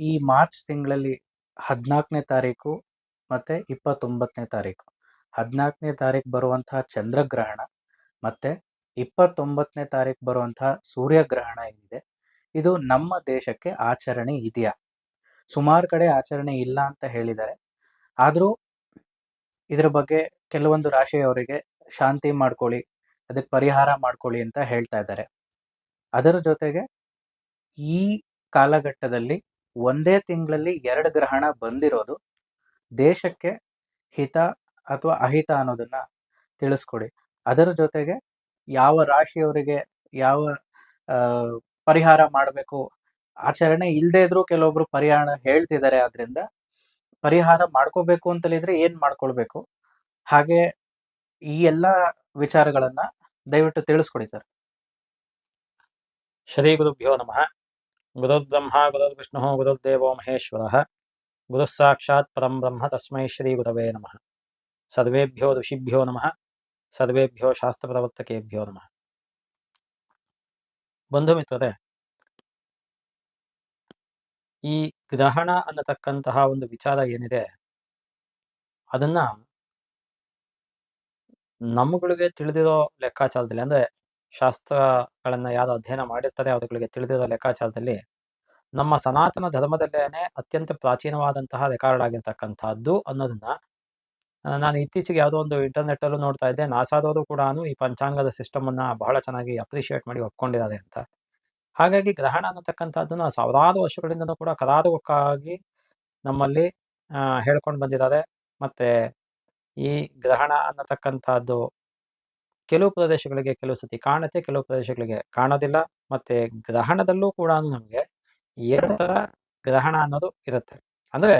ಈ ಮಾರ್ಚ್ ತಿಂಗಳಲ್ಲಿ ಹದಿನಾಲ್ಕನೇ ತಾರೀಕು ಮತ್ತೆ ಇಪ್ಪತ್ತೊಂಬತ್ತನೇ ತಾರೀಕು. ಹದಿನಾಲ್ಕನೇ ತಾರೀಕು ಬರುವಂತಹ ಚಂದ್ರಗ್ರಹಣ ಮತ್ತೆ ಇಪ್ಪತ್ತೊಂಬತ್ತನೇ ತಾರೀಕು ಬರುವಂತಹ ಸೂರ್ಯಗ್ರಹಣ ಏನಿದೆ, ಇದು ನಮ್ಮ ದೇಶಕ್ಕೆ ಆಚರಣೆ ಇದೆಯಾ? ಸುಮಾರು ಕಡೆ ಆಚರಣೆ ಇಲ್ಲ ಅಂತ ಹೇಳಿದ್ದಾರೆ. ಆದರೂ ಇದರ ಬಗ್ಗೆ ಕೆಲವೊಂದು ರಾಶಿಯವರಿಗೆ ಶಾಂತಿ ಮಾಡ್ಕೊಳ್ಳಿ, ಅದಕ್ಕೆ ಪರಿಹಾರ ಮಾಡ್ಕೊಳ್ಳಿ ಅಂತ ಹೇಳ್ತಾ ಇದ್ದಾರೆ. ಅದರ ಜೊತೆಗೆ ಈ ಕಾಲಘಟ್ಟದಲ್ಲಿ ಒಂದೇ ತಿಂಗಳಲ್ಲಿ ಎರಡು ಗ್ರಹಣ ಬಂದಿರೋದು. ದೇಶಕ್ಕೆ ಹಿತ ಅಥವಾ ಅಹಿತ ಅನ್ನೋದನ್ನ ತಿಳಿಸ್ಕೊಡಿ. ಅದರ ಜೊತೆಗೆ ಯಾವ ರಾಶಿಯವರಿಗೆ ಯಾವ ಪರಿಹಾರ ಮಾಡಬೇಕು? ಆಚರಣೆ ಇಲ್ಲದೆ ಇದ್ರೂ ಕೆಲವೊಬ್ರು ಪರಿಹಾರ ಹೇಳ್ತಿದ್ದಾರೆ. ಆದ್ರಿಂದ ಪರಿಹಾರ ಮಾಡ್ಕೋಬೇಕು ಅಂತಲಿದ್ರೆ ಏನ್ ಮಾಡ್ಕೊಳ್ಬೇಕು? ಹಾಗೆ ಈ ಎಲ್ಲ ವಿಚಾರಗಳನ್ನ ದಯವಿಟ್ಟು ತಿಳಿಸ್ಕೊಡಿ ಸರ್. ಶ್ರೀ ಗುರುಭ್ಯೋ ನಮಃ. ಗುರುರ್ಬ್ರಹ್ಮ ಗುರುರ್ವಿಷ್ಣು ಗುರುರ್ದೇವೋ ಮಹೇಶ್ವರಃ ಗುರು ಸಾಕ್ಷಾತ್ ಪರಂ ಬ್ರಹ್ಮ ತಸ್ಮೈ ಶ್ರೀ ಗುರವೇ ನಮಃ ಸರ್ವೇಭ್ಯೋ ಋಷಿಭ್ಯೋ ನಮಃ ಸರ್ವೇಭ್ಯೋ ಶಾಸ್ತ್ರಪ್ರವರ್ತಕೇಭ್ಯೋ ನಮಃ ಬಂಧು ಮಿತ್ರರೇ ಈ ಗ್ರಹಣ ಅನ್ನತಕ್ಕಂತಹ ಒಂದು ವಿಚಾರ ಏನಿದೆ, ಅದನ್ನ ನಮ್ಮಗಳಿಗೆ ತಿಳಿದಿರೋ ಲೆಕ್ಕಾಚಾರದಲ್ಲಿ, ಅಂದ್ರೆ ಶಾಸ್ತ್ರಗಳನ್ನ ಯಾರು ಅಧ್ಯಯನ ಮಾಡಿರ್ತಾರೆ ಅವರುಗಳಿಗೆ ತಿಳಿದಿರೋ ಲೆಕ್ಕಾಚಾರದಲ್ಲಿ, ನಮ್ಮ ಸನಾತನ ಧರ್ಮದಲ್ಲೇನೆ ಅತ್ಯಂತ ಪ್ರಾಚೀನವಾದಂತಹ ರೆಕಾರ್ಡ್ ಆಗಿರ್ತಕ್ಕಂಥದ್ದು ಅನ್ನೋದನ್ನ ನಾನು ಇತ್ತೀಚೆಗೆ ಯಾವುದೋ ಒಂದು ಇಂಟರ್ನೆಟ್ ಅಲ್ಲೂ ನೋಡ್ತಾ ಇದ್ದೆ. ನಾಸಾದವರು ಕೂಡ ಈ ಪಂಚಾಂಗದ ಸಿಸ್ಟಮ್ ಅನ್ನ ಬಹಳ ಚೆನ್ನಾಗಿ ಅಪ್ರಿಶಿಯೇಟ್ ಮಾಡಿ ಒಪ್ಕೊಂಡಿದ್ದಾರೆ ಅಂತ. ಹಾಗಾಗಿ ಗ್ರಹಣ ಅನ್ನತಕ್ಕಂಥದ್ದನ್ನ ಸಾವಿರಾರು ವರ್ಷಗಳಿಂದಲೂ ಕೂಡ ಕರಾರುವಕ್ಕಾಗಿ ನಮ್ಮಲ್ಲಿ ಹೇಳ್ಕೊಂಡು ಬಂದಿದ್ದಾರೆ. ಮತ್ತೆ ಈ ಗ್ರಹಣ ಅನ್ನತಕ್ಕಂಥದ್ದು ಕೆಲವು ಪ್ರದೇಶಗಳಿಗೆ ಕೆಲವು ಸತಿ ಕಾಣುತ್ತೆ, ಕೆಲವು ಪ್ರದೇಶಗಳಿಗೆ ಕಾಣೋದಿಲ್ಲ. ಮತ್ತೆ ಗ್ರಹಣದಲ್ಲೂ ಕೂಡ ನಮಗೆ ಎರಡು ತರ ಗ್ರಹಣ ಅನ್ನೋದು ಇರುತ್ತೆ. ಅಂದ್ರೆ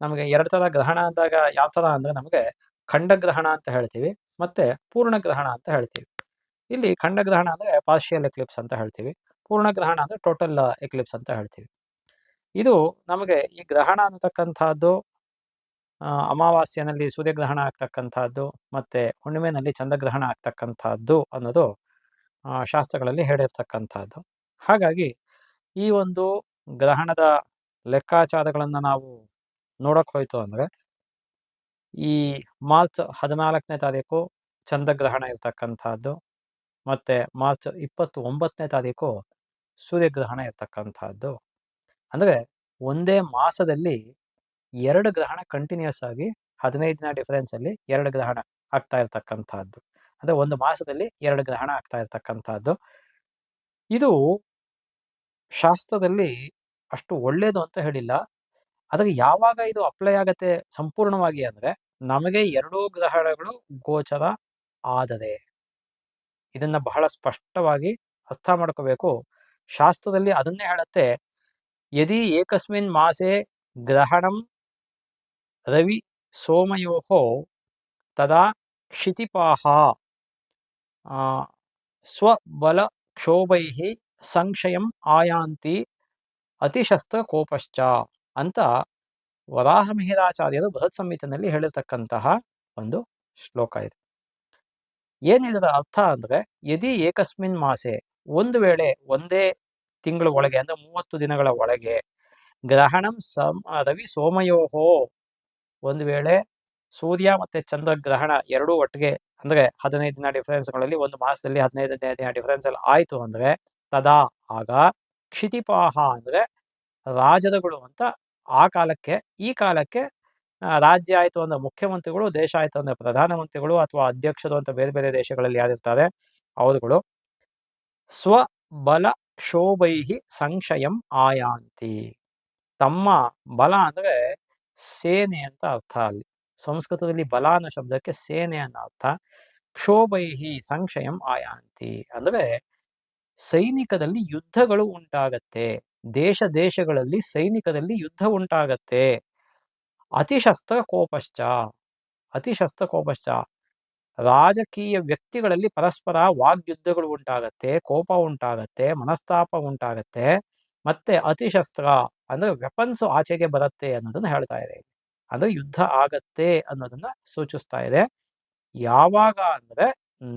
ನಮಗೆ ಎರಡು ತರ ಗ್ರಹಣ ಅಂದಾಗ ಯಾವ ತರ ಅಂದ್ರೆ ನಮಗೆ ಖಂಡಗ್ರಹಣ ಅಂತ ಹೇಳ್ತೀವಿ ಮತ್ತೆ ಪೂರ್ಣ ಗ್ರಹಣ ಅಂತ ಹೇಳ್ತೀವಿ. ಇಲ್ಲಿ ಖಂಡಗ್ರಹಣ ಅಂದ್ರೆ ಪಾರ್ಷಿಯಲ್ ಎಕ್ಲಿಪ್ಸ್ ಅಂತ ಹೇಳ್ತೀವಿ. ಪೂರ್ಣ ಗ್ರಹಣ ಅಂದ್ರೆ ಟೋಟಲ್ ಎಕ್ಲಿಪ್ಸ್ ಅಂತ ಹೇಳ್ತೀವಿ. ಇದು ನಮಗೆ ಈ ಗ್ರಹಣ ಅನ್ನತಕ್ಕಂಥದ್ದು ಅಮಾವಾಸ್ಯನಲ್ಲಿ ಸೂರ್ಯಗ್ರಹಣ ಆಗ್ತಕ್ಕಂಥದ್ದು ಮತ್ತೆ ಹುಣ್ಣಿಮೆನಲ್ಲಿ ಚಂದ್ರಗ್ರಹಣ ಆಗ್ತಕ್ಕಂಥದ್ದು ಅನ್ನೋದು ಶಾಸ್ತ್ರಗಳಲ್ಲಿ ಹೇಳಿರ್ತಕ್ಕಂಥದ್ದು. ಹಾಗಾಗಿ ಈ ಒಂದು ಗ್ರಹಣದ ಲೆಕ್ಕಾಚಾರಗಳನ್ನು ನಾವು ನೋಡಕ್ ಹೋಯಿತು ಅಂದ್ರೆ, ಈ ಮಾರ್ಚ್ ಹದಿನಾಲ್ಕನೇ ತಾರೀಕು ಚಂದ್ರಗ್ರಹಣ ಇರ್ತಕ್ಕಂಥದ್ದು ಮತ್ತೆ ಮಾರ್ಚ್ ಇಪ್ಪತ್ತು ಒಂಬತ್ತನೇ ತಾರೀಕು ಸೂರ್ಯಗ್ರಹಣ ಇರ್ತಕ್ಕಂಥದ್ದು. ಅಂದ್ರೆ ಒಂದೇ ಮಾಸದಲ್ಲಿ ಎರಡು ಗ್ರಹಣ ಕಂಟಿನ್ಯೂಸ್ ಆಗಿ ಹದಿನೈದು ದಿನ ಡಿಫರೆನ್ಸ್ ಅಲ್ಲಿ ಎರಡು ಗ್ರಹಣ ಆಗ್ತಾ ಇರತಕ್ಕಂಥದ್ದು. ಅಂದ್ರೆ ಒಂದು ಮಾಸದಲ್ಲಿ ಎರಡು ಗ್ರಹಣ ಆಗ್ತಾ ಇರತಕ್ಕಂಥದ್ದು. ಇದು ಶಾಸ್ತ್ರದಲ್ಲಿ ಅಷ್ಟು ಒಳ್ಳೇದು ಅಂತ ಹೇಳಿಲ್ಲ. ಅದಕ್ಕೆ ಯಾವಾಗ ಇದು ಅಪ್ಲೈ ಆಗತ್ತೆ ಸಂಪೂರ್ಣವಾಗಿ ಅಂದ್ರೆ ನಮಗೆ ಎರಡೂ ಗ್ರಹಣಗಳು ಗೋಚರ ಆದರೆ ಇದನ್ನ ಬಹಳ ಸ್ಪಷ್ಟವಾಗಿ ಅರ್ಥ ಮಾಡ್ಕೋಬೇಕು. ಶಾಸ್ತ್ರದಲ್ಲಿ ಅದನ್ನೇ ಹೇಳತ್ತೆ, ಯದಿ ಏಕಸ್ಮಿನ್ ಮಾಸೆ ಗ್ರಹಣಂ ರವಿ ಸೋಮಯೋಹೋ ತದಾ ಕ್ಷಿತಿಪಾಹ ಆ, ಸ್ವಬಲ ಕ್ಷೋಭೈ ಸಂಶಯಂ ಆಯಾಂತಿ ಅತಿಶಸ್ತ್ರ ಕೋಪಶ್ಚ ಅಂತ ವರಾಹ ಮಿಹಿರಾಚಾರ್ಯರು ಬೃಹತ್ ಸಂಹಿತೆಯಲ್ಲಿ ಹೇಳಿರ್ತಕ್ಕಂತಹ ಒಂದು ಶ್ಲೋಕ ಇದೆ. ಏನಿದರ ಅರ್ಥ ಅಂದ್ರೆ ಯದಿ ಏಕಸ್ಮಿನ್ ಮಾಸೆ ಒಂದು ವೇಳೆ ಒಂದೇ ತಿಂಗಳ ಒಳಗೆ ಅಂದ್ರೆ ಮೂವತ್ತು ದಿನಗಳ ಒಳಗೆ ಗ್ರಹಣಂ ಸಮ ರವಿ ಸೋಮಯೋಹೋ ಒಂದು ವೇಳೆ ಸೂರ್ಯ ಮತ್ತೆ ಚಂದ್ರ ಗ್ರಹಣ ಎರಡೂ ಒಟ್ಟಿಗೆ ಅಂದ್ರೆ ಹದಿನೈದು ದಿನ ಡಿಫರೆನ್ಸ್ಗಳಲ್ಲಿ ಒಂದು ಮಾಸದಲ್ಲಿ ಹದಿನೈದು ದಿನ ಡಿಫರೆನ್ಸ್ ಅಲ್ಲಿ ಆಯ್ತು ಅಂದ್ರೆ ತದಾ ಆಗ ಕ್ಷಿತಿಪಾಹ ಅಂದ್ರೆ ರಾಜರುಗಳು ಅಂತ ಆ ಕಾಲಕ್ಕೆ, ಈ ಕಾಲಕ್ಕೆ ರಾಜ್ಯ ಆಯ್ತು ಅಂದ್ರೆ ಮುಖ್ಯಮಂತ್ರಿಗಳು, ದೇಶ ಆಯ್ತು ಅಂದ್ರೆ ಪ್ರಧಾನಮಂತ್ರಿಗಳು ಅಥವಾ ಅಧ್ಯಕ್ಷರು ಅಂತ ಬೇರೆ ಬೇರೆ ದೇಶಗಳಲ್ಲಿ ಯಾರಿರ್ತಾರೆ, ಅವರುಗಳು ಸ್ವಬಲ ಕ್ಷೋಭೈಹಿ ಸಂಶಯಂ ಆಯಾಂತಿ. ತಮ್ಮ ಬಲ ಅಂದ್ರೆ ಸೇನೆ ಅಂತ ಅರ್ಥ ಅಲ್ಲಿ. ಸಂಸ್ಕೃತದಲ್ಲಿ ಬಲ ಅನ್ನೋ ಶಬ್ದಕ್ಕೆ ಸೇನೆ ಅನ್ನೋ ಅರ್ಥ. ಕ್ಷೋಭೈಹಿ ಸಂಶಯಂ ಆಯಾಂತಿ. ಅಂದ್ರೆ ಸೈನಿಕದಲ್ಲಿ ಯುದ್ಧಗಳು ಉಂಟಾಗತ್ತೆ. ದೇಶ ದೇಶಗಳಲ್ಲಿ ಸೈನಿಕದಲ್ಲಿ ಯುದ್ಧ ಉಂಟಾಗತ್ತೆ. ಅತಿಶಸ್ತ್ರ ಕೋಪಶ್ಚ. ಅತಿಶಸ್ತ್ರ ಕೋಪಶ್ಚ. ರಾಜಕೀಯ ವ್ಯಕ್ತಿಗಳಲ್ಲಿ ಪರಸ್ಪರ ವಾಗ್ಯುದ್ಧಗಳು ಉಂಟಾಗತ್ತೆ, ಕೋಪ ಉಂಟಾಗತ್ತೆ, ಮನಸ್ತಾಪ ಉಂಟಾಗತ್ತೆ. ಮತ್ತೆ ಅತಿಶಸ್ತ್ರ ಅಂದ್ರೆ ವೆಪನ್ಸ್ ಆಚೆಗೆ ಬರುತ್ತೆ ಅನ್ನೋದನ್ನ ಹೇಳ್ತಾ ಇದೆ. ಅಂದ್ರೆ ಯುದ್ಧ ಆಗತ್ತೆ ಅನ್ನೋದನ್ನ ಸೂಚಿಸ್ತಾ ಇದೆ. ಯಾವಾಗ ಅಂದ್ರೆ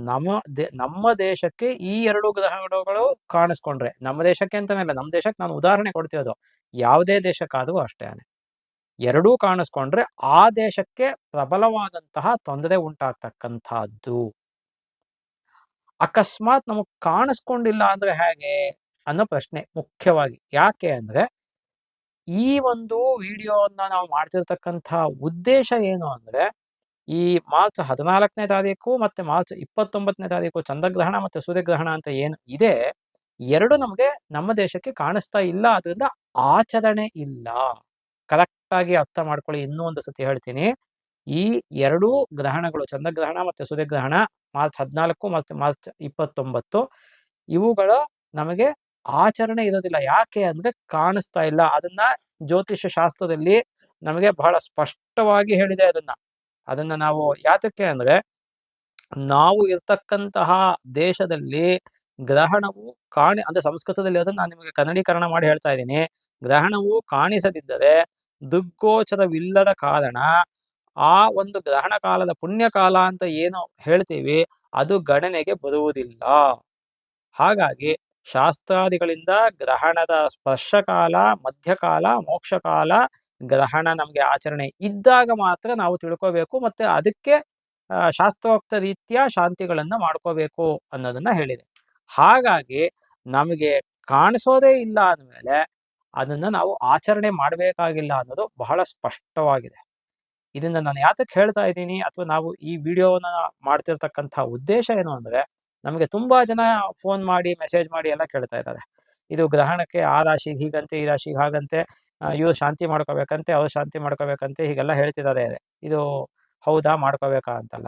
ನಮ್ಮ ದೇ, ನಮ್ಮ ದೇಶಕ್ಕೆ ಈ ಎರಡು ಗ್ರಹಗಳು ಕಾಣಿಸ್ಕೊಂಡ್ರೆ, ನಮ್ಮ ದೇಶಕ್ಕೆ ಅಂತಾನೆ ಅಲ್ಲ, ನಮ್ಮ ದೇಶಕ್ಕೆ ನಾನು ಉದಾಹರಣೆ ಕೊಡ್ತಿರೋದು ಯಾವುದೇ ದೇಶಕ್ಕಾದರೂ ಅಷ್ಟೇ ಎರಡೂ ಕಾಣಿಸ್ಕೊಂಡ್ರೆ ಆ ದೇಶಕ್ಕೆ ಪ್ರಬಲವಾದಂತಹ ತೊಂದರೆ ಉಂಟಾಗ್ತಕ್ಕಂಥದ್ದು. ಅಕಸ್ಮಾತ್ ನಮಗ್ ಕಾಣಿಸ್ಕೊಂಡಿಲ್ಲ ಅಂದ್ರೆ ಹೇಗೆ ಅನ್ನೋ ಪ್ರಶ್ನೆ ಮುಖ್ಯವಾಗಿ. ಯಾಕೆ ಅಂದ್ರೆ ಈ ಒಂದು ವಿಡಿಯೋವನ್ನ ನಾವು ಮಾಡ್ತಿರ್ತಕ್ಕಂಥ ಉದ್ದೇಶ ಏನು ಅಂದ್ರೆ, ಈ ಮಾರ್ಚ್ ಹದಿನಾಲ್ಕನೇ ತಾರೀಕು ಮತ್ತೆ ಮಾರ್ಚ್ ಇಪ್ಪತ್ತೊಂಬತ್ತನೇ ತಾರೀಕು ಚಂದ್ರಗ್ರಹಣ ಮತ್ತೆ ಸೂರ್ಯಗ್ರಹಣ ಅಂತ ಏನು ಇದೆ, ಎರಡು ನಮಗೆ ನಮ್ಮ ದೇಶಕ್ಕೆ ಕಾಣಿಸ್ತಾ ಇಲ್ಲ ಅದರಿಂದ ಆಚರಣೆ ಇಲ್ಲ. ಕರೆಕ್ಟ್ ಆಗಿ ಅರ್ಥ ಮಾಡ್ಕೊಳ್ಳಿ, ಇನ್ನೂ ಒಂದು ಸತಿ ಹೇಳ್ತೀನಿ. ಈ ಎರಡೂ ಗ್ರಹಣಗಳು, ಚಂದ್ರಗ್ರಹಣ ಮತ್ತೆ ಸೂರ್ಯಗ್ರಹಣ, ಮಾರ್ಚ್ ಹದಿನಾಲ್ಕು ಮತ್ತೆ ಮಾರ್ಚ್ ಇಪ್ಪತ್ತೊಂಬತ್ತು, ಇವುಗಳ ನಮಗೆ ಆಚರಣೆ ಇರೋದಿಲ್ಲ. ಯಾಕೆ ಅಂದ್ರೆ ಕಾಣಿಸ್ತಾ ಇಲ್ಲ. ಅದನ್ನ ಜ್ಯೋತಿಷ್ಯ ಶಾಸ್ತ್ರದಲ್ಲಿ ನಮಗೆ ಬಹಳ ಸ್ಪಷ್ಟವಾಗಿ ಹೇಳಿದೆ ಅದನ್ನ. ಅದನ್ನ ನಾವು ಯಾತಕ್ಕೆ ಅಂದ್ರೆ ನಾವು ಇರ್ತಕ್ಕಂತಹ ದೇಶದಲ್ಲಿ ಗ್ರಹಣವು ಕಾಣಿ ಅಂದ್ರೆ ಸಂಸ್ಕೃತದಲ್ಲಿ ಅದನ್ನ ನಾನು ನಿಮಗೆ ಕನ್ನಡೀಕರಣ ಮಾಡಿ ಹೇಳ್ತಾ ಇದ್ದೀನಿ. ಗ್ರಹಣವು ಕಾಣಿಸದಿದ್ದರೆ ದುಗ್ಗೋಚರವಿಲ್ಲದ ಕಾರಣ ಆ ಒಂದು ಗ್ರಹಣ ಕಾಲದ ಪುಣ್ಯ ಕಾಲ ಅಂತ ಏನು ಹೇಳ್ತೀವಿ, ಅದು ಗಣನೆಗೆ ಬರುವುದಿಲ್ಲ. ಹಾಗಾಗಿ ಶಾಸ್ತ್ರಾದಿಗಳಿಂದ ಗ್ರಹಣದ ಸ್ಪರ್ಶಕಾಲ, ಮಧ್ಯಕಾಲ, ಮೋಕ್ಷಕಾಲ ಗ್ರಹಣ ನಮಗೆ ಆಚರಣೆ ಇದ್ದಾಗ ಮಾತ್ರ ನಾವು ತಿಳ್ಕೋಬೇಕು ಮತ್ತೆ ಅದಕ್ಕೆ ಶಾಸ್ತ್ರೋಕ್ತ ರೀತಿಯ ಶಾಂತಿಗಳನ್ನು ಮಾಡ್ಕೋಬೇಕು ಅನ್ನೋದನ್ನ ಹೇಳಿದೆ. ಹಾಗಾಗಿ ನಮಗೆ ಕಾಣಿಸೋದೇ ಇಲ್ಲ ಅಂದಮೇಲೆ ಅದನ್ನ ನಾವು ಆಚರಣೆ ಮಾಡಬೇಕಾಗಿಲ್ಲ ಅನ್ನೋದು ಬಹಳ ಸ್ಪಷ್ಟವಾಗಿದೆ. ಇದನ್ನ ನಾನು ಯಾತಕ್ಕೆ ಹೇಳ್ತಾ ಇದ್ದೀನಿ ಅಥವಾ ನಾವು ಈ ವಿಡಿಯೋನ ಮಾಡ್ತಿರ್ತಕ್ಕಂಥ ಉದ್ದೇಶ ಏನು ಅಂದ್ರೆ ನಮಗೆ ತುಂಬಾ ಜನ ಫೋನ್ ಮಾಡಿ ಮೆಸೇಜ್ ಮಾಡಿ ಎಲ್ಲ ಕೇಳ್ತಾ ಇದ್ದಾರೆ. ಇದು ಗ್ರಹಣಕ್ಕೆ ಆ ರಾಶಿಗೆ ಹೀಗಂತೆ, ಈ ರಾಶಿಗೆ ಹಾಗಂತೆ ಇವ್ರು ಶಾಂತಿ ಮಾಡ್ಕೋಬೇಕಂತೆ, ಅವ್ರು ಶಾಂತಿ ಮಾಡ್ಕೋಬೇಕಂತೆ ಹೀಗೆಲ್ಲ ಹೇಳ್ತಿದ್ದಾರೆ. ಇದು ಹೌದಾ, ಮಾಡ್ಕೋಬೇಕಾ ಅಂತಲ್ಲ.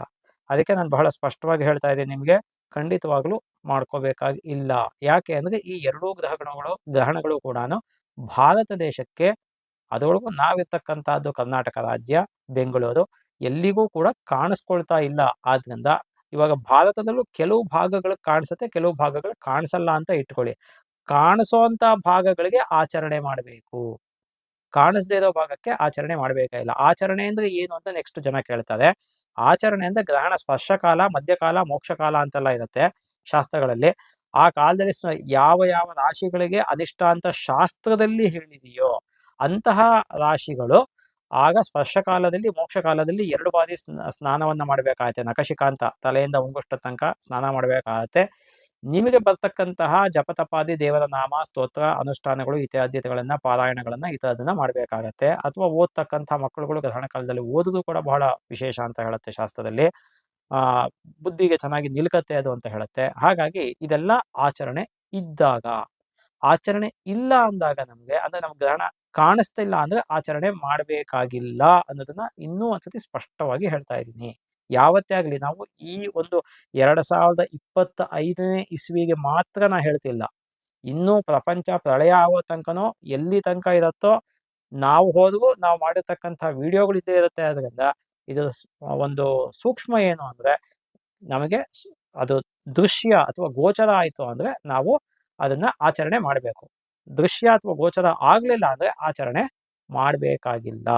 ಅದಕ್ಕೆ ನಾನು ಬಹಳ ಸ್ಪಷ್ಟವಾಗಿ ಹೇಳ್ತಾ ಇದ್ದೀನಿ ನಿಮಗೆ, ಖಂಡಿತವಾಗ್ಲೂ ಮಾಡ್ಕೋಬೇಕಾಗಿ ಇಲ್ಲ. ಯಾಕೆ ಅಂದ್ರೆ ಈ ಎರಡೂ ಗ್ರಹಗಣಗಳು ಗ್ರಹಣಗಳು ಕೂಡ ಭಾರತ ದೇಶಕ್ಕೆ, ಅದರೊಳಗೂ ನಾವಿರ್ತಕ್ಕಂಥದ್ದು ಕರ್ನಾಟಕ ರಾಜ್ಯ, ಬೆಂಗಳೂರು, ಎಲ್ಲಿಗೂ ಕೂಡ ಕಾಣಿಸ್ಕೊಳ್ತಾ ಇಲ್ಲ. ಆದ್ರಿಂದ ಇವಾಗ ಭಾರತದಲ್ಲೂ ಕೆಲವು ಭಾಗಗಳು ಕಾಣಿಸುತ್ತೆ, ಕೆಲವು ಭಾಗಗಳು ಕಾಣಿಸಲ್ಲ ಅಂತ ಇಟ್ಕೊಳ್ಳಿ. ಕಾಣಿಸೋಂತ ಭಾಗಗಳಿಗೆ ಆಚರಣೆ ಮಾಡಬೇಕು. ಕಾಣಿಸದೇ ಇರೋ ಭಾಗಕ್ಕೆ ಆಚರಣೆ ಮಾಡಬೇಕಾಗಿಲ್ಲ ಆಚರಣೆ ಅಂದ್ರೆ ಏನು ಅಂತ ನೆಕ್ಸ್ಟ್ ಜನ ಕೇಳ್ತಾರೆ. ಆಚರಣೆ ಅಂದ್ರೆ ಗ್ರಹಣ, ಸ್ಪರ್ಶಕಾಲ, ಮಧ್ಯಕಾಲ, ಮೋಕ್ಷಕಾಲ ಅಂತೆಲ್ಲ ಇರುತ್ತೆ ಶಾಸ್ತ್ರಗಳಲ್ಲಿ. ಆ ಕಾಲದಲ್ಲಿ ಯಾವ ಯಾವ ರಾಶಿಗಳಿಗೆ ಅಧಿಷ್ಠಾಂತ ಶಾಸ್ತ್ರದಲ್ಲಿ ಹೇಳಿದೆಯೋ ಅಂತಹ ರಾಶಿಗಳು ಆಗ ಸ್ಪರ್ಶ ಕಾಲದಲ್ಲಿ ಮೋಕ್ಷ ಕಾಲದಲ್ಲಿ ಎರಡು ಬಾರಿ ಸ್ನಾನವನ್ನ ಮಾಡಬೇಕಾಗತ್ತೆ. ನಖಶಿಕಾಂತ ತಲೆಯಿಂದ ಉಂಗುಷ್ಟ ತನಕ ಸ್ನಾನ ಮಾಡಬೇಕಾಗತ್ತೆ. ನಿಮಗೆ ಬರ್ತಕ್ಕಂತಹ ಜಪತಪಾದಿ, ದೇವರ ನಾಮ, ಸ್ತೋತ್ರ, ಅನುಷ್ಠಾನಗಳು ಇತ್ಯಾದಿಗಳನ್ನ ಪಾರಾಯಣಗಳನ್ನ ಇತರದನ್ನ ಮಾಡಬೇಕಾಗತ್ತೆ. ಅಥವಾ ಓದ್ತಕ್ಕಂತಹ ಮಕ್ಕಳುಗಳು ಗ್ರಹಣ ಕಾಲದಲ್ಲಿ ಓದುದು ಕೂಡ ಬಹಳ ವಿಶೇಷ ಅಂತ ಹೇಳುತ್ತೆ ಶಾಸ್ತ್ರದಲ್ಲಿ. ಆ, ಬುದ್ಧಿಗೆ ಚೆನ್ನಾಗಿ ನಿಲ್ಕತ್ತೆ ಅದು ಅಂತ ಹೇಳುತ್ತೆ. ಹಾಗಾಗಿ ಇದೆಲ್ಲ ಆಚರಣೆ ಇದ್ದಾಗ. ಆಚರಣೆ ಇಲ್ಲ ಅಂದಾಗ ನಮ್ಗೆ, ಅಂದ್ರೆ ನಮ್ಗೆ ಗ್ರಹಣ ಕಾಣಿಸ್ತಿಲ್ಲ ಅಂದ್ರೆ ಆಚರಣೆ ಮಾಡಬೇಕಾಗಿಲ್ಲ ಅನ್ನೋದನ್ನ ಇನ್ನೂ ಒಂದ್ಸತಿ ಸ್ಪಷ್ಟವಾಗಿ ಹೇಳ್ತಾ ಇದ್ದೀನಿ. ಯಾವತ್ತೇ ಆಗಲಿ ನಾವು ಈ ಒಂದು ಎರಡ್ ಸಾವಿರದ ಇಪ್ಪತ್ತ ಐದನೇ ಇಸ್ವಿಗೆ ಮಾತ್ರ ನಾ ಹೇಳ್ತಿಲ್ಲ. ಇನ್ನೂ ಪ್ರಪಂಚ ಪ್ರಳಯ ಆಗೋ ತನಕನೋ ಎಲ್ಲಿ ತನಕ ಇರುತ್ತೋ, ನಾವು ಹೋದ್ಗೂ ನಾವು ಮಾಡಿರ್ತಕ್ಕಂಥ ವಿಡಿಯೋಗಳು ಇದ್ದೇ ಇರುತ್ತೆ. ಅದರಿಂದ ಇದು ಒಂದು ಸೂಕ್ಷ್ಮ ಏನು ಅಂದ್ರೆ ನಮಗೆ ಅದು ದೃಶ್ಯ ಅಥವಾ ಗೋಚರ ಆಯಿತು ಅಂದ್ರೆ ನಾವು ಅದನ್ನ ಆಚರಣೆ ಮಾಡಬೇಕು. ದೃಶ್ಯ ಅಥವಾ ಗೋಚರ ಆಗ್ಲಿಲ್ಲ ಅಂದ್ರೆ ಆಚರಣೆ ಮಾಡಬೇಕಾಗಿಲ್ಲ.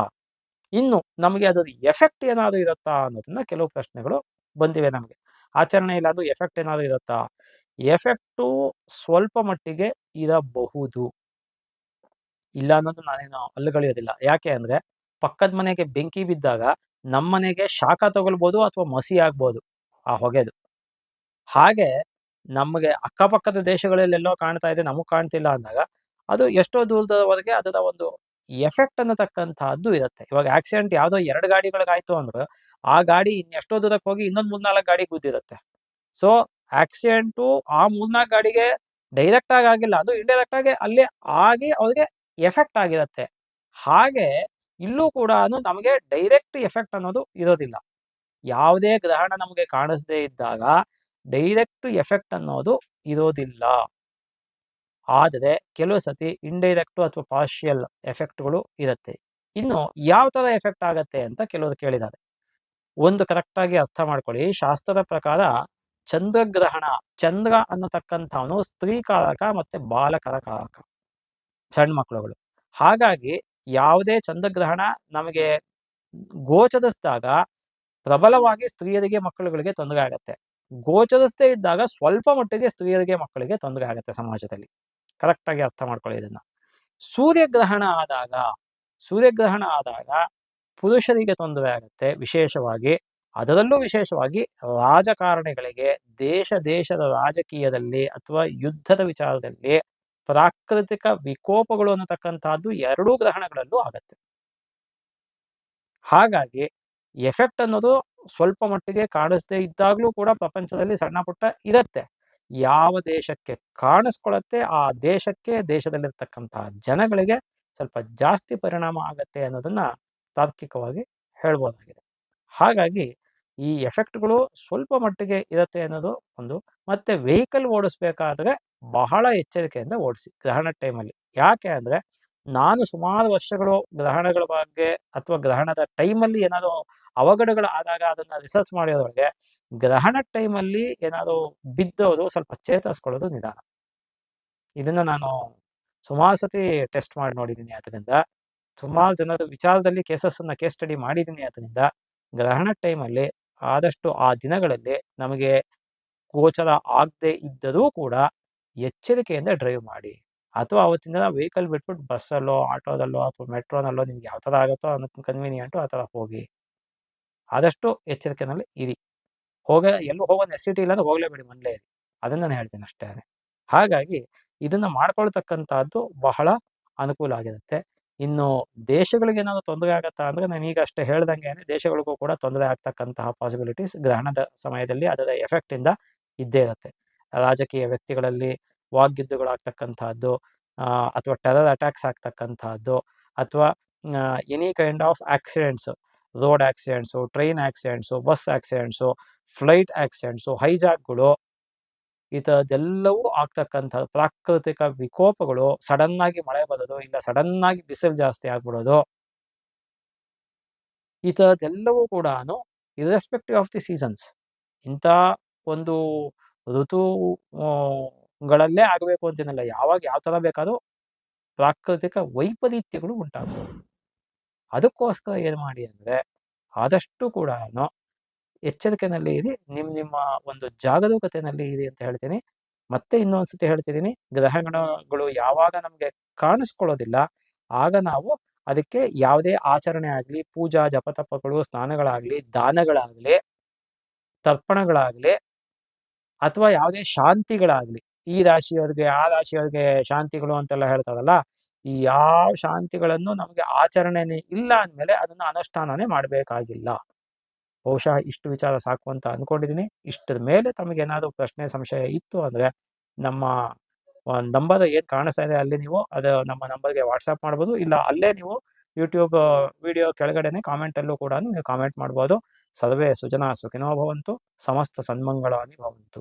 ಇನ್ನು ನಮಗೆ ಅದರ ಎಫೆಕ್ಟ್ ಏನಾದ್ರು ಇರುತ್ತಾ ಅನ್ನೋದನ್ನ ಕೆಲವು ಪ್ರಶ್ನೆಗಳು ಬಂದಿವೆ ನಮಗೆ. ಆಚರಣೆ ಇಲ್ಲ ಅದು ಎಫೆಕ್ಟ್ ಏನಾದ್ರು ಇರುತ್ತಾ? ಎಫೆಕ್ಟು ಸ್ವಲ್ಪ ಮಟ್ಟಿಗೆ ಇರಬಹುದು. ಇಲ್ಲ ಅನ್ನೋದು ನಾನೇನು ಅಲ್ಲುಗಳಿಯೋದಿಲ್ಲ. ಯಾಕೆ ಅಂದ್ರೆ ಪಕ್ಕದ ಮನೆಗೆ ಬೆಂಕಿ ಬಿದ್ದಾಗ ನಮ್ಮನೆಗೆ ಶಾಖ ತಗೊಳ್ಬೋದು ಅಥವಾ ಮಸಿ ಆಗ್ಬೋದು. ಆ ಹೊಗೆದು. ಹಾಗೆ ನಮಗೆ ಅಕ್ಕಪಕ್ಕದ ದೇಶಗಳಲ್ಲೆಲ್ಲೋ ಕಾಣ್ತಾ ಇದೆ, ನಮಗೆ ಕಾಣ್ತಿಲ್ಲ ಅಂದಾಗ ಅದು ಎಷ್ಟೋ ದೂರದವರೆಗೆ ಅದರ ಒಂದು ಎಫೆಕ್ಟ್ ಅನ್ನತಕ್ಕಂತಹದ್ದು ಇರುತ್ತೆ. ಇವಾಗ ಆಕ್ಸಿಡೆಂಟ್ ಯಾವುದೋ ಎರಡು ಗಾಡಿಗಳಿಗಾಯ್ತು ಅಂದ್ರೆ, ಆ ಗಾಡಿ ಇನ್ನೆಷ್ಟೋ ದೂರಕ್ಕೆ ಹೋಗಿ ಇನ್ನೊಂದು ಮೂರ್ನಾಲ್ಕು ಗಾಡಿ ಗುದ್ದಿರುತ್ತೆ. ಸೊ ಆಕ್ಸಿಡೆಂಟು ಆ ಮೂರ್ನಾಲ್ಕು ಗಾಡಿಗೆ ಡೈರೆಕ್ಟ್ ಆಗಿ ಆಗಿಲ್ಲ, ಅದು ಇಂಡೈರೆಕ್ಟ್ ಆಗಿ ಅಲ್ಲಿ ಆಗಿ ಅವ್ರಿಗೆ ಎಫೆಕ್ಟ್ ಆಗಿರುತ್ತೆ. ಹಾಗೆ ಇಲ್ಲೂ ಕೂಡ ನಮಗೆ ಡೈರೆಕ್ಟ್ ಎಫೆಕ್ಟ್ ಅನ್ನೋದು ಇರೋದಿಲ್ಲ. ಯಾವುದೇ ಗ್ರಹಣ ನಮಗೆ ಕಾಣಿಸದೇ ಇದ್ದಾಗ ಡೈರೆಕ್ಟ್ ಎಫೆಕ್ಟ್ ಅನ್ನೋದು ಇರೋದಿಲ್ಲ. ಆದರೆ ಕೆಲವು ಸತಿ ಇಂಡೈರೆಕ್ಟು ಅಥವಾ ಪಾರ್ಷಿಯಲ್ ಎಫೆಕ್ಟ್ಗಳು ಇರುತ್ತೆ. ಇನ್ನು ಯಾವ ಥರ ಎಫೆಕ್ಟ್ ಆಗತ್ತೆ ಅಂತ ಕೆಲವರು ಕೇಳಿದ್ದಾರೆ. ಒಂದು ಕರೆಕ್ಟಾಗಿ ಅರ್ಥ ಮಾಡ್ಕೊಳ್ಳಿ. ಶಾಸ್ತ್ರದ ಪ್ರಕಾರ ಚಂದ್ರಗ್ರಹಣ, ಚಂದ್ರ ಅನ್ನತಕ್ಕಂಥವನು ಸ್ತ್ರೀಕಾರಕ ಮತ್ತೆ ಬಾಲಕರ ಕಾರಕ, ಸಣ್ಣ ಮಕ್ಕಳುಗಳು. ಹಾಗಾಗಿ ಯಾವುದೇ ಚಂದ್ರಗ್ರಹಣ ನಮಗೆ ಗೋಚರಿಸಿದಾಗ ಪ್ರಬಲವಾಗಿ ಸ್ತ್ರೀಯರಿಗೆ ಮಕ್ಕಳುಗಳಿಗೆ ತೊಂದರೆ ಆಗತ್ತೆ. ಗೋಚರಿಸದೇ ಇದ್ದಾಗ ಸ್ವಲ್ಪ ಮಟ್ಟಿಗೆ ಸ್ತ್ರೀಯರಿಗೆ ಮಕ್ಕಳಿಗೆ ತೊಂದರೆ ಆಗುತ್ತೆ ಸಮಾಜದಲ್ಲಿ. ಕರೆಕ್ಟಾಗಿ ಅರ್ಥ ಮಾಡ್ಕೊಳ್ಳಿ ಇದನ್ನ. ಸೂರ್ಯಗ್ರಹಣ ಆದಾಗ ಸೂರ್ಯಗ್ರಹಣ ಆದಾಗ ಪುರುಷರಿಗೆ ತೊಂದರೆ ಆಗುತ್ತೆ. ವಿಶೇಷವಾಗಿ ಅದರಲ್ಲೂ ವಿಶೇಷವಾಗಿ ರಾಜಕಾರಣಿಗಳಿಗೆ, ದೇಶ ದೇಶದ ರಾಜಕೀಯದಲ್ಲಿ ಅಥವಾ ಯುದ್ಧದ ವಿಚಾರದಲ್ಲಿ ಪ್ರಾಕೃತಿಕ ವಿಕೋಪಗಳು ಅನ್ನತಕ್ಕಂತಹದ್ದು ಎರಡೂ ಗ್ರಹಣಗಳಲ್ಲೂ ಆಗತ್ತೆ. ಹಾಗಾಗಿ ಎಫೆಕ್ಟ್ ಅನ್ನೋದು ಸ್ವಲ್ಪ ಮಟ್ಟಿಗೆ ಕಾಣಿಸ್ದೇ ಇದ್ದಾಗಲೂ ಕೂಡ ಪ್ರಪಂಚದಲ್ಲಿ ಸಣ್ಣ ಪುಟ್ಟ ಇರತ್ತೆ. ಯಾವ ದೇಶಕ್ಕೆ ಕಾಣಿಸ್ಕೊಳತ್ತೆ, ಆ ದೇಶಕ್ಕೆ ದೇಶದಲ್ಲಿರ್ತಕ್ಕಂತಹ ಜನಗಳಿಗೆ ಸ್ವಲ್ಪ ಜಾಸ್ತಿ ಪರಿಣಾಮ ಆಗತ್ತೆ ಅನ್ನೋದನ್ನ ತಾರ್ಕಿಕವಾಗಿ ಹೇಳ್ಬೋದಾಗಿದೆ. ಹಾಗಾಗಿ ಈ ಎಫೆಕ್ಟ್ಗಳು ಸ್ವಲ್ಪ ಮಟ್ಟಿಗೆ ಇರತ್ತೆ ಅನ್ನೋದು ಒಂದು ಮತ್ತೆ ವೆಹಿಕಲ್ ಓಡಿಸ್ಬೇಕಾದ್ರೆ ಬಹಳ ಎಚ್ಚರಿಕೆಯಿಂದ ಓಡಿಸಿ. ಗ್ರಹಣ ಟೈಮಲ್ಲಿ. ಯಾಕೆ ಅಂದ್ರೆ ನಾನು ಸುಮಾರು ವರ್ಷಗಳು ಗ್ರಹಣಗಳ ಬಗ್ಗೆ ಅಥವಾ ಗ್ರಹಣದ ಟೈಮಲ್ಲಿ ಏನಾದ್ರು ಅವಘಡಗಳು ಆದಾಗ ಅದನ್ನ ರಿಸರ್ಚ್ ಮಾಡಿರೋದ್ರೊಳಗೆ ಗ್ರಹಣ ಟೈಮಲ್ಲಿ ಏನಾದ್ರು ಬಿದ್ದವರು ಸ್ವಲ್ಪ ಚೇತರಿಸ್ಕೊಳ್ಳೋದು ನಿಧಾನ. ಇದನ್ನ ನಾನು ಸುಮಾರು ಸತಿ ಟೆಸ್ಟ್ ಮಾಡಿ ನೋಡಿದ್ದೀನಿ ಅದರಿಂದ ಸುಮಾರು ಜನರ ವಿಚಾರದಲ್ಲಿ ಕೇಸಸ್ ಅನ್ನ ಕೇಸ್ ಸ್ಟಡಿ ಮಾಡಿದ್ದೀನಿ ಅದರಿಂದ ಗ್ರಹಣ ಟೈಮಲ್ಲಿ ಆದಷ್ಟು ಆ ದಿನಗಳಲ್ಲಿ ನಮಗೆ ಗೋಚರ ಆಗದೆ ಇದ್ದರೂ ಕೂಡ ಎಚ್ಚರಿಕೆಯಿಂದ ಡ್ರೈವ್ ಮಾಡಿ. ಅಥವಾ ಅವತ್ತಿನ ದಿನ ವೆಹಿಕಲ್ ಬಿಟ್ಬಿಟ್ಟು ಬಸ್ಸಲ್ಲೋ, ಆಟೋದಲ್ಲೋ ಅಥವಾ ಮೆಟ್ರೋನಲ್ಲೋ ನಿಮ್ಗೆ ಯಾವ ಥರ ಆಗುತ್ತೋ ಅನ್ನೋ ಕನ್ವೀನಿಯೆಂಟು ಆ ಥರ ಹೋಗಿ. ಆದಷ್ಟು ಎಚ್ಚರಿಕೆನಲ್ಲಿ ಇರಿ. ಹೋಗ, ಎಲ್ಲೂ ಹೋಗೋ ನೆಸಿಟಿ ಇಲ್ಲ ಅಂದ್ರೆ ಹೋಗಲೇಬೇಡಿ ಇರಿ. ಅದನ್ನ ನಾನು ಹೇಳ್ತೀನಿ ಅಷ್ಟೇ. ಹಾಗಾಗಿ ಇದನ್ನ ಮಾಡ್ಕೊಳ್ತಕ್ಕಂಥದ್ದು ಬಹಳ ಅನುಕೂಲ ಆಗಿರುತ್ತೆ. ಇನ್ನು ದೇಶಗಳಿಗೆ ಏನಾದ್ರು ತೊಂದರೆ ಆಗತ್ತಾ ಅಂದ್ರೆ ನಾನು ಈಗ ಅಷ್ಟೇ ಹೇಳ್ದಂಗೆ ದೇಶಗಳಿಗೂ ಕೂಡ ತೊಂದರೆ ಆಗ್ತಕ್ಕಂತಹ ಪಾಸಿಬಿಲಿಟೀಸ್ ಗ್ರಹಣದ ಸಮಯದಲ್ಲಿ ಅದರ ಎಫೆಕ್ಟ್ ಇಂದ ಇದ್ದೇ ಇರುತ್ತೆ. ರಾಜಕೀಯ ವ್ಯಕ್ತಿಗಳಲ್ಲಿ ವಾಗ್ಯುದ್ಧಗಳಾಗ್ತಕ್ಕಂತಹದ್ದು ಅಥವಾ ಟೆರರ್ ಅಟ್ಯಾಕ್ಸ್ ಆಗ್ತಕ್ಕಂಥದ್ದು, ಅಥವಾ any kind of accidents road accidents train accidents bus accidents flight accidents ಹೈಜಾಕ್ಗಳು ಈ ಥರದ್ದೆಲ್ಲವೂ ಆಗ್ತಕ್ಕಂಥ ಪ್ರಾಕೃತಿಕ ವಿಕೋಪಗಳು ಸಡನ್ ಆಗಿ ಮಳೆ ಬರೋದು ಇಲ್ಲ ಸಡನ್ ಆಗಿ ಬಿಸಿಲು ಜಾಸ್ತಿ ಆಗ್ಬಿಡೋದು. ಈ ಥರದ್ದೆಲ್ಲವೂ ಕೂಡ ಇರ್ರೆಸ್ಪೆಕ್ಟಿವ್ ಆಫ್ ದಿ ಸೀಸನ್ಸ್ ಇಂಥ ಒಂದು ಋತುಗಳಲ್ಲೇ ಆಗಬೇಕು ಅಂತೇನಿಲ್ಲ ಯಾವಾಗ ಯಾವ ತರ ಬೇಕಾದ್ರೂ ಪ್ರಾಕೃತಿಕ ವೈಪರೀತ್ಯಗಳು ಉಂಟಾಗ್ತವೆ ಅದಕ್ಕೋಸ್ಕರ ಏನು ಮಾಡಿ ಅಂದ್ರೆ ಆದಷ್ಟು ಕೂಡ ಎಚ್ಚರಿಕೆನಲ್ಲಿ ಇರಿ ನಿಮ್ಮ ನಿಮ್ಮ ಒಂದು ಜಾಗರೂಕತೆಯಲ್ಲಿ ಇರಿ ಅಂತ ಹೇಳ್ತೀನಿ. ಮತ್ತೆ ಇನ್ನೊಂದ್ಸತಿ ಹೇಳ್ತಿದ್ದೀನಿ ಗ್ರಹಣಗಳು ಯಾವಾಗ ನಮಗೆ ಕಾಣಿಸ್ಕೊಳ್ಳೋದಿಲ್ಲ, ಆಗ ನಾವು ಅದಕ್ಕೆ ಯಾವುದೇ ಆಚರಣೆ ಆಗಲಿ, ಪೂಜಾ ಜಪತಪಗಳು, ಸ್ನಾನಗಳಾಗ್ಲಿ, ದಾನಗಳಾಗ್ಲಿ, ತರ್ಪಣಗಳಾಗ್ಲಿ, ಅಥವಾ ಯಾವುದೇ ಶಾಂತಿಗಳಾಗ್ಲಿ ಈ ರಾಶಿಯವ್ರಿಗೆ, ಆ ರಾಶಿಯವ್ರಿಗೆ ಶಾಂತಿಗಳು ಅಂತೆಲ್ಲ ಹೇಳ್ತಾರಲ್ಲ, ಈ ಯಾವ ಶಾಂತಿಗಳನ್ನು ನಮಗೆ ಆಚರಣೆನೇ ಇಲ್ಲ ಅಂದಮೇಲೆ ಅದನ್ನು ಅನುಷ್ಠಾನನೇ ಮಾಡಬೇಕಾಗಿಲ್ಲ. ಬಹುಶಃ ಇಷ್ಟು ವಿಚಾರ ಸಾಕು ಅಂತ ಅನ್ಕೊಂಡಿದ್ದೀನಿ ಇಷ್ಟದ ಮೇಲೆ ತಮಗೆ ಏನಾದರೂ ಪ್ರಶ್ನೆ, ಸಂಶಯ ಇತ್ತು ಅಂದ್ರೆ ನಮ್ಮ ನಂಬರ್ ಏನು ಕಾಣಿಸ್ತಾ ಇದೆ ಅಲ್ಲಿ ನೀವು ಅದು ನಮ್ಮ ನಂಬರ್ಗೆ ವಾಟ್ಸಪ್ ಮಾಡ್ಬೋದು, ಇಲ್ಲ ಅಲ್ಲೇ ನೀವು ಯೂಟ್ಯೂಬ್ ವಿಡಿಯೋ ಕೆಳಗಡೆನೆ ಕಾಮೆಂಟಲ್ಲೂ ಕೂಡ ನೀವು ಕಾಮೆಂಟ್ ಮಾಡ್ಬೋದು. ಸರ್ವೇ ಸುಜನ ಸುಖಿನೋ ಭವಂತು, ಸಮಸ್ತ ಸನ್ಮಂಗಳ ಭವಂತು.